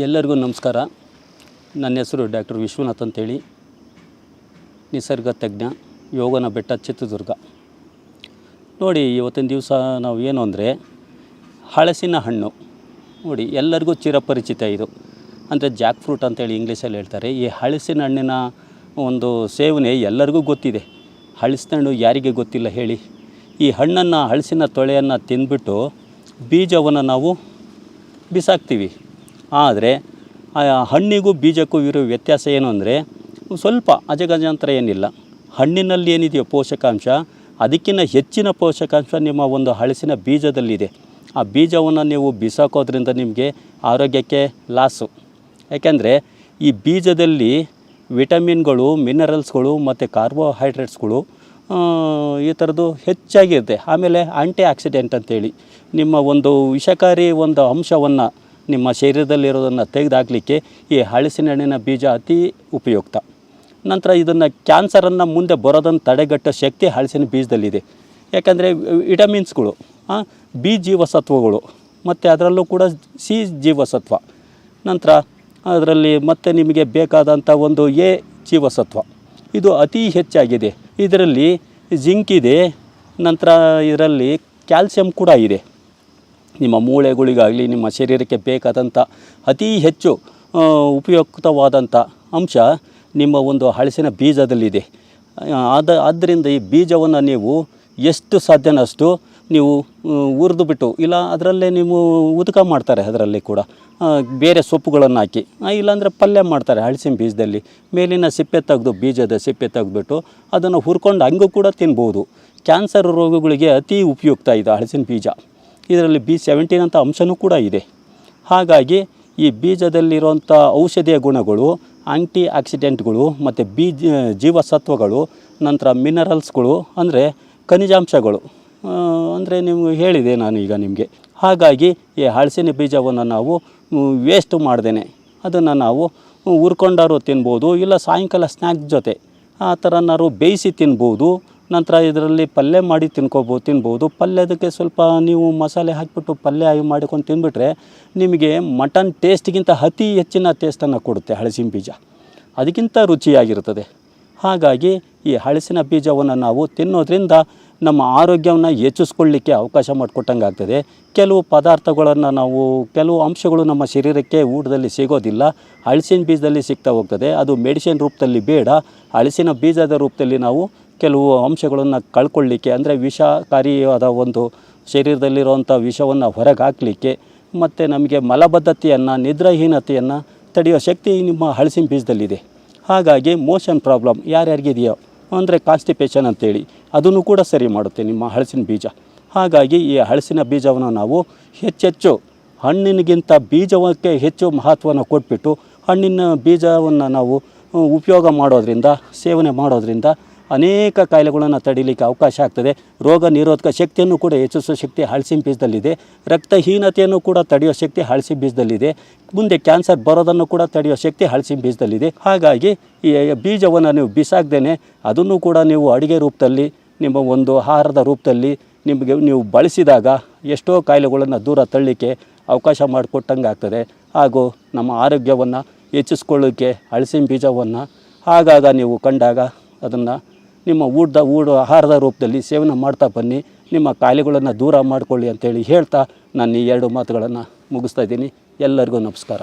ಎಲ್ಲರಿಗೂ ನಮಸ್ಕಾರ. ನನ್ನ ಹೆಸರು ಡಾಕ್ಟರ್ ವಿಶ್ವನಾಥ್ ಅಂತೇಳಿ. ನಿಸರ್ಗ ತಜ್ಞ ಯೋಗನ ಬೆಟ್ಟ ಚಿತ್ರದುರ್ಗ. ನೋಡಿ, ಇವತ್ತಿನ ದಿವಸ ನಾವು ಏನು ಅಂದರೆ ಹಳಸಿನ ಹಣ್ಣು. ನೋಡಿ, ಎಲ್ಲರಿಗೂ ಚಿರಪರಿಚಿತ ಇದು. ಅಂದರೆ ಜಾಕ್ ಫ್ರೂಟ್ ಅಂತೇಳಿ ಇಂಗ್ಲೀಷಲ್ಲಿ ಹೇಳ್ತಾರೆ. ಈ ಹಳಸಿನ ಹಣ್ಣಿನ ಒಂದು ಸೇವನೆ ಎಲ್ಲರಿಗೂ ಗೊತ್ತಿದೆ. ಹಳಸಿನ ಹಣ್ಣು ಯಾರಿಗೆ ಗೊತ್ತಿಲ್ಲ ಹೇಳಿ. ಈ ಹಣ್ಣನ್ನು, ಹಳಸಿನ ತೊಳೆಯನ್ನು ತಿಂದ್ಬಿಟ್ಟು ಬೀಜವನ್ನು ನಾವು ಬಿಸಾಕ್ತೀವಿ. ಆದರೆ ಹಣ್ಣಿಗೂ ಬೀಜಕ್ಕೂ ಇರೋ ವ್ಯತ್ಯಾಸ ಏನು ಅಂದರೆ, ಸ್ವಲ್ಪ ಅಜಗಜಾಂತರ ಏನಿಲ್ಲ. ಹಣ್ಣಿನಲ್ಲಿ ಏನಿದೆಯೋ ಪೋಷಕಾಂಶ, ಅದಕ್ಕಿಂತ ಹೆಚ್ಚಿನ ಪೋಷಕಾಂಶ ನಿಮ್ಮ ಒಂದು ಹಳಸಿನ ಬೀಜದಲ್ಲಿದೆ. ಆ ಬೀಜವನ್ನು ನೀವು ಬಿಸಾಕೋದ್ರಿಂದ ನಿಮಗೆ ಆರೋಗ್ಯಕ್ಕೆ ಲಾಸು. ಯಾಕೆಂದರೆ, ಈ ಬೀಜದಲ್ಲಿ ವಿಟಮಿನ್ಗಳು, ಮಿನರಲ್ಸ್ಗಳು ಮತ್ತು ಕಾರ್ಬೋಹೈಡ್ರೇಟ್ಸ್ಗಳು ಈ ಥರದ್ದು ಹೆಚ್ಚಾಗಿರುತ್ತೆ. ಆಮೇಲೆ ಆಂಟಿ ಆಕ್ಸಿಡೆಂಟ್ ಅಂತೇಳಿ. ನಿಮ್ಮ ಒಂದು ವಿಷಕಾರಿ ಒಂದು ಅಂಶವನ್ನು ನಿಮ್ಮ ಶರೀರದಲ್ಲಿರೋದನ್ನು ತೆಗೆದುಹಾಕಲಿಕ್ಕೆ ಈ ಹಳಸಿನ ಹಣ್ಣಿನ ಬೀಜ ಅತಿ ಉಪಯುಕ್ತ. ನಂತರ ಇದನ್ನು ಕ್ಯಾನ್ಸರನ್ನು ಮುಂದೆ ಬರೋದನ್ನು ತಡೆಗಟ್ಟೋ ಶಕ್ತಿ ಹಳಸಿನ ಬೀಜದಲ್ಲಿದೆ. ಯಾಕಂದರೆ ವಿಟಮಿನ್ಸ್ಗಳು ಬಿ ಜೀವಸತ್ವಗಳು, ಮತ್ತು ಅದರಲ್ಲೂ ಕೂಡ ಸಿ ಜೀವಸತ್ವ. ನಂತರ ಅದರಲ್ಲಿ ಮತ್ತೆ ನಿಮಗೆ ಬೇಕಾದಂಥ ಒಂದು ಎ ಜೀವಸತ್ವ. ಇದು ಅತಿ ಹೆಚ್ಚಾಗಿದೆ. ಇದರಲ್ಲಿ ಜಿಂಕ್ ಇದೆ, ನಂತರ ಇದರಲ್ಲಿ ಕ್ಯಾಲ್ಸಿಯಂ ಕೂಡ ಇದೆ. ನಿಮ್ಮ ಮೂಳೆಗಳಿಗಾಗಲಿ, ನಿಮ್ಮ ಶರೀರಕ್ಕೆ ಬೇಕಾದಂಥ ಅತಿ ಹೆಚ್ಚು ಉಪಯುಕ್ತವಾದಂಥ ಅಂಶ ನಿಮ್ಮ ಒಂದು ಹಳಸಿನ ಬೀಜದಲ್ಲಿದೆ. ಆದ ಆದ್ದರಿಂದ ಈ ಬೀಜವನ್ನು ನೀವು ಎಷ್ಟು ಸಾಧ್ಯನಷ್ಟು ನೀವು ಹುರಿದು ಬಿಟ್ಟು, ಇಲ್ಲ ಅದರಲ್ಲೇ ನೀವು ಉದಕ ಮಾಡ್ತಾರೆ ಅದರಲ್ಲಿ ಕೂಡ. ಬೇರೆ ಸೊಪ್ಪುಗಳನ್ನು ಹಾಕಿ ಇಲ್ಲಾಂದರೆ ಪಲ್ಯ ಮಾಡ್ತಾರೆ ಹಳಸಿನ ಬೀಜದಲ್ಲಿ. ಮೇಲಿನ ಸಿಪ್ಪೆ ತೆಗೆದು, ಬೀಜದ ಸಿಪ್ಪೆ ತೆಗೆದ್ಬಿಟ್ಟು ಅದನ್ನು ಹುರ್ಕೊಂಡು ಹಂಗೂ ಕೂಡ ತಿನ್ಬೋದು. ಕ್ಯಾನ್ಸರ್ ರೋಗಗಳಿಗೆ ಅತಿ ಉಪಯುಕ್ತ ಇದು ಹಳಸಿನ ಬೀಜ. ಇದರಲ್ಲಿ ಬಿ ಸೆವೆಂಟೀನ್ ಅಂತ ಅಂಶನೂ ಕೂಡ ಇದೆ. ಹಾಗಾಗಿ ಈ ಬೀಜದಲ್ಲಿರುವಂಥ ಔಷಧೀಯ ಗುಣಗಳು ಆಂಟಿ ಆಕ್ಸಿಡೆಂಟ್ಗಳು ಮತ್ತು ಬೀಜ, ಜೀವಸತ್ವಗಳು, ನಂತರ ಮಿನರಲ್ಸ್ಗಳು ಅಂದರೆ ಖನಿಜಾಂಶಗಳು. ಅಂದರೆ ನಿಮ್ಗೆ ಹೇಳಿದೆ ನಾನು ಈಗ ನಿಮಗೆ. ಹಾಗಾಗಿ ಈ ಹಳಸಿನ ಬೀಜವನ್ನು ನಾವು ವೇಸ್ಟ್ ಮಾಡ್ದೇನೆ. ಅದನ್ನು ನಾವು ಹುರ್ಕೊಂಡಾರು ತಿನ್ಬೋದು, ಇಲ್ಲ ಸಾಯಂಕಾಲ ಸ್ನ್ಯಾಕ್ ಜೊತೆ ಆ ಥರನಾರು ಬೇಯಿಸಿ ತಿನ್ಬೋದು ನಂತರ ಇದರಲ್ಲಿ ಪಲ್ಯ ಮಾಡಿ ತಿನ್ಕೋಬೋದು ತಿನ್ಬೋದು. ಪಲ್ಯದಕ್ಕೆ ಸ್ವಲ್ಪ ನೀವು ಮಸಾಲೆ ಹಾಕಿಬಿಟ್ಟು ಪಲ್ಯ ಆಗಿ ಮಾಡಿಕೊಂಡು ತಿಂದುಬಿಟ್ರೆ ನಿಮಗೆ ಮಟನ್ ಟೇಸ್ಟ್ಗಿಂತ ಅತಿ ಹೆಚ್ಚಿನ ಟೇಸ್ಟನ್ನು ಕೊಡುತ್ತೆ ಹಳಸಿನ ಬೀಜ. ಅದಕ್ಕಿಂತ ರುಚಿಯಾಗಿರುತ್ತದೆ. ಹಾಗಾಗಿ ಈ ಹಳಸಿನ ಬೀಜವನ್ನು ನಾವು ತಿನ್ನೋದ್ರಿಂದ ನಮ್ಮ ಆರೋಗ್ಯವನ್ನು ಹೆಚ್ಚಿಸ್ಕೊಳ್ಳಿಕ್ಕೆ ಅವಕಾಶ ಮಾಡಿಕೊಟ್ಟಂಗೆ ಆಗ್ತದೆ ಕೆಲವು ಪದಾರ್ಥಗಳನ್ನು ನಾವು, ಕೆಲವು ಅಂಶಗಳು ನಮ್ಮ ಶರೀರಕ್ಕೆ ಊಟದಲ್ಲಿ ಸಿಗೋದಿಲ್ಲ. ಹಳಸಿನ ಬೀಜದಲ್ಲಿ ಸಿಗ್ತಾ ಹೋಗ್ತದೆ. ಅದು ಮೆಡಿಸಿನ್ ರೂಪದಲ್ಲಿ ಬೇಡ. ಹಳಸಿನ ಬೀಜದ ರೂಪದಲ್ಲಿ ನಾವು ಕೆಲವು ಅಂಶಗಳನ್ನು ಕಳ್ಕೊಳ್ಳಿಕ್ಕೆ, ಅಂದರೆ ವಿಷಕಾರಿಯಾದ ಒಂದು ಶರೀರದಲ್ಲಿರುವಂಥ ವಿಷವನ್ನು ಹೊರಗೆ ಹಾಕಲಿಕ್ಕೆ ಮತ್ತು ನಮಗೆ ಮಲಬದ್ಧತೆಯನ್ನು, ನಿದ್ರಾಹೀನತೆಯನ್ನು ತಡೆಯೋ ಶಕ್ತಿ ನಿಮ್ಮ ಹಳಸಿನ ಬೀಜದಲ್ಲಿದೆ. ಹಾಗಾಗಿ ಮೋಷನ್ ಪ್ರಾಬ್ಲಮ್ ಯಾರ್ಯಾರಿಗಿದೆಯೋ, ಅಂದರೆ ಕಾನ್ಸ್ಟಿಪೇಷನ್ ಅಂತೇಳಿ, ಅದನ್ನು ಕೂಡ ಸರಿ ಮಾಡುತ್ತೆ ನಿಮ್ಮ ಹಳಸಿನ ಬೀಜ. ಹಾಗಾಗಿ ಈ ಹಳಸಿನ ಬೀಜವನ್ನು ನಾವು ಹೆಚ್ಚೆಚ್ಚು ಹಣ್ಣಿನಗಿಂತ ಬೀಜಕ್ಕೆ ಹೆಚ್ಚು ಮಹತ್ವನ ಕೊಟ್ಬಿಟ್ಟು ಹಣ್ಣಿನ ಬೀಜವನ್ನು ನಾವು ಉಪಯೋಗ ಮಾಡೋದರಿಂದ, ಸೇವನೆ ಮಾಡೋದ್ರಿಂದ ಅನೇಕ ಕಾಯಿಲೆಗಳನ್ನು ತಡಿಲಿಕ್ಕೆ ಅವಕಾಶ ಆಗ್ತದೆ. ರೋಗ ನಿರೋಧಕ ಶಕ್ತಿಯನ್ನು ಕೂಡ ಹೆಚ್ಚಿಸುವ ಶಕ್ತಿ ಹಳಸಿ ಬೀಜದಲ್ಲಿದೆ. ರಕ್ತಹೀನತೆಯನ್ನು ಕೂಡ ತಡೆಯೋ ಶಕ್ತಿ ಹಳಸಿ ಬೀಜದಲ್ಲಿದೆ. ಮುಂದೆ ಕ್ಯಾನ್ಸರ್ ಬರೋದನ್ನು ಕೂಡ ತಡೆಯೋ ಶಕ್ತಿ ಹಳಸಿ ಬೀಜದಲ್ಲಿದೆ. ಹಾಗಾಗಿ ಈ ಬೀಜವನ್ನು ನೀವು ಬಿಸಾಕ್ದೇನೆ ಅದನ್ನು ಕೂಡ ನೀವು ಅಡುಗೆ ರೂಪದಲ್ಲಿ, ನಿಮ್ಮ ಒಂದು ಆಹಾರದ ರೂಪದಲ್ಲಿ ನಿಮಗೆ ನೀವು ಬಳಸಿದಾಗ ಎಷ್ಟೋ ಕಾಯಿಲೆಗಳನ್ನು ದೂರ ತಳ್ಳಲಿಕ್ಕೆ ಅವಕಾಶ ಮಾಡಿಕೊಟ್ಟಂಗೆ ಆಗ್ತದೆ. ಹಾಗೂ ನಮ್ಮ ಆರೋಗ್ಯವನ್ನು ಹೆಚ್ಚಿಸ್ಕೊಳ್ಳೋಕ್ಕೆ ಹಳಸಿನ ಬೀಜವನ್ನು ಆಗಾಗ ನೀವು ಕಂಡಾಗ ಅದನ್ನು ನಿಮ್ಮ ಊಟದ ಊಟ ಆಹಾರದ ರೂಪದಲ್ಲಿ ಸೇವನೆ ಮಾಡ್ತಾ ಬನ್ನಿ. ನಿಮ್ಮ ಕಾಯಿಲೆಗಳನ್ನು ದೂರ ಮಾಡಿಕೊಳ್ಳಿ ಅಂತೇಳಿ ಹೇಳ್ತಾ ನಾನು ಈ ಎರಡು ಮಾತುಗಳನ್ನು ಮುಗಿಸ್ತಾ ಇದ್ದೀನಿ. ಎಲ್ಲರಿಗೂ ನಮಸ್ಕಾರ.